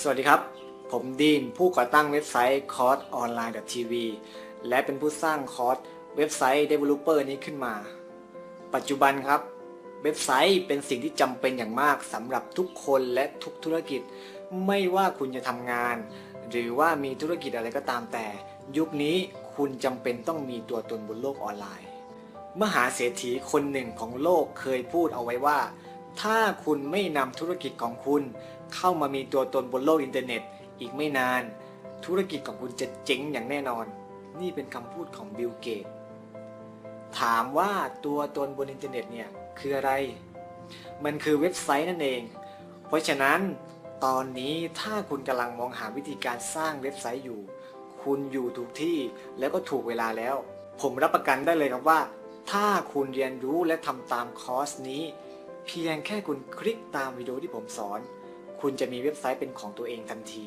สวัสดีครับ ผมดีนผู้ก่อตั้งเว็บไซต์คอร์สออนไลน์ .tv และเป็นผู้สร้างคอร์สเว็บไซต์ Developer นี้ขึ้นมา ปัจจุบันครับ เว็บไซต์เป็นสิ่งที่จำเป็นอย่างมากสำหรับทุกคนและทุกธุรกิจ ไม่ว่าคุณจะทำงาน หรือว่ามีธุรกิจอะไรก็ตามแต่ ยุคนี้คุณจำเป็นต้องมีตัวตนบนโลกออนไลน์ มหาเศรษฐีคนหนึ่งของโลกเคยพูดเอาไว้ว่า ถ้าคุณไม่นำธุรกิจของคุณ เข้ามามีตัวตนบนโลกอินเทอร์เน็ต อีกไม่นาน ธุรกิจของคุณจะเจ๊งอย่างแน่นอน นี่เป็นคำพูดของบิลเกตถามว่าตัวตนบนอินเทอร์เน็ตเนี่ยคืออะไร มันคือเว็บไซต์นั่นเอง เพราะฉะนั้นตอนนี้ถ้าคุณกำลังมองหาวิธีการสร้างเว็บไซต์อยู่ คุณอยู่ถูกที่แล้วก็ถูกเวลาแล้ว ผมรับประกันได้เลยครับว่า ถ้าคุณเรียนรู้และทำตามคอร์สนี้ เพียงแค่คุณคลิกตามวิดีโอที่ผมสอน คุณจะมีเว็บไซต์เป็นของตัวเองทันที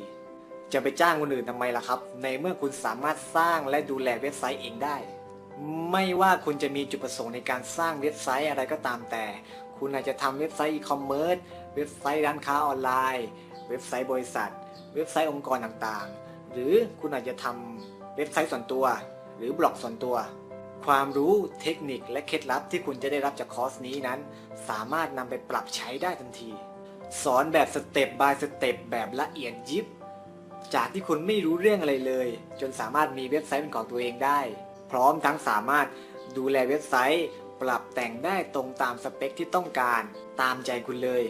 จะไปจ้างคนอื่นทำไมล่ะครับ ในเมื่อคุณสามารถสร้างและดูแลเว็บไซต์เองได้ ไม่ว่าคุณจะมีจุดประสงค์ในการสร้างเว็บไซต์อะไรก็ตามแต่ คุณอาจจะทำเว็บไซต์อีคอมเมิร์ซเว็บไซต์ร้านค้าออนไลน์ เว็บไซต์บริษัท เว็บไซต์องค์กรต่างๆ หรือคุณอาจจะทำเว็บไซต์ส่วนตัว หรือบล็อกส่วนตัว ความรู้เทคนิคและเคล็ดลับที่คุณจะได้รับจากคอร์สนี้นั้น สามารถนำไปปรับใช้ได้ทันที สอนแบบสเต็ปบายสเต็ปแบบละเอียดยิบ จากที่คุณไม่รู้เรื่องอะไรเลย จนสามารถมีเว็บไซต์เป็นของตัวเองได้ พร้อมทั้งสามารถดูแลเว็บไซต์ ปรับแต่งได้ตรงตามสเปคที่ต้องการ ตามใจคุณเลย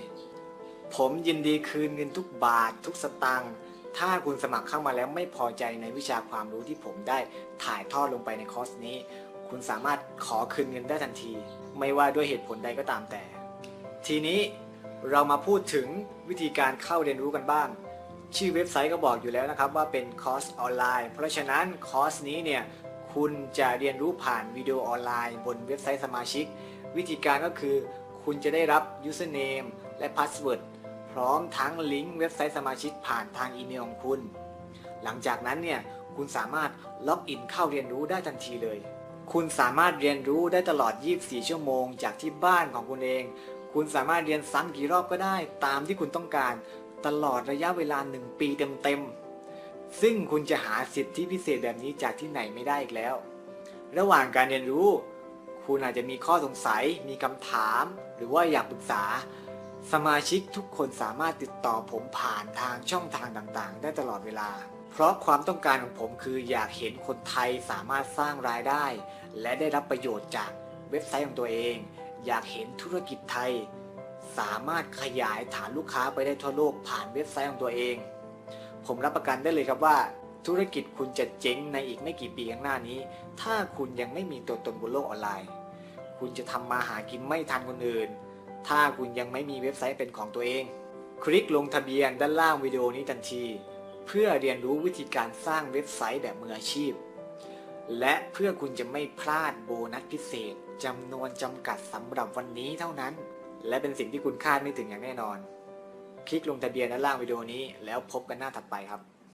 ผมยินดีคืนเงินทุกบาททุกสตางค์ถ้าคุณสมัครเข้ามาแล้วไม่พอใจในวิชาความรู้ที่ผมได้ถ่ายทอดลงไปในคอร์สนี้ คุณสามารถขอคืนเงินได้ทันที ไม่ว่าด้วยเหตุผลใดก็ตามแต่ ทีนี้เรามาพูดถึงวิธีการเข้าเรียนรู้กันบ้าง ชื่อเว็บไซต์ก็บอกอยู่แล้วนะครับว่าเป็นคอร์สออนไลน์ เพราะฉะนั้นคอร์สนี้เนี่ยคุณจะเรียนรู้ผ่านวิดีโอออนไลน์ บนเว็บไซต์สมาชิก วิธีการก็คือ คุณจะได้รับ username และ password พร้อมทั้งลิงก์เว็บไซต์สมาชิกผ่านทางอีเมลของคุณ หลังจากนั้นเนี่ยคุณสามารถล็อกอินเข้าเรียนรู้ได้ทันทีเลย คุณสามารถเรียนรู้ได้ตลอด 24 ชั่วโมง จากที่บ้านของคุณเอง คุณสามารถเรียนซ้ำกี่รอบก็ได้ ตามที่คุณต้องการ ตลอดระยะเวลา 1 ปีเต็มๆ ซึ่งคุณจะหาสิทธิพิเศษแบบนี้จากที่ไหนไม่ได้อีกแล้ว ระหว่างการเรียนรู้ คุณอาจจะมีข้อสงสัย มีคำถาม หรือว่าอยากปรึกษา สมาชิกทุกคนสามารถติดต่อผมผ่านทางช่องทางต่างๆ ได้ตลอดเวลา เพราะความต้องการของผมคืออยากเห็นคนไทยสามารถสร้างรายได้ และได้รับประโยชน์จากเว็บไซต์ของตัวเอง อยากเห็นธุรกิจไทย สามารถขยายฐานลูกค้าไปได้ทั่วโลกผ่านเว็บไซต์ของตัวเอง ผมรับประกันได้เลยครับว่า ธุรกิจคุณจะเจ๊งในอีกไม่กี่ปีข้างหน้านี้ ถ้าคุณยังไม่มีตัวตนบนโลกออนไลน์ คุณจะทำมาหากินไม่ทันคนอื่น ถ้าคุณยังไม่มีเว็บไซต์เป็นของตัวเอง คลิกลงทะเบียนด้านล่างวิดีโอนี้ทันที เพื่อเรียนรู้วิธีการสร้างเว็บไซต์แบบมืออาชีพ และเพื่อคุณจะไม่พลาดโบนัสพิเศษจำนวนจำกัดสำหรับวันนี้เท่านั้น และเป็นสิ่งที่คุณคาดไม่ถึงอย่างแน่นอน คลิกลงทะเบียนด้านล่างวิดีโอนี้แล้วพบกันหน้าถัดไปครับ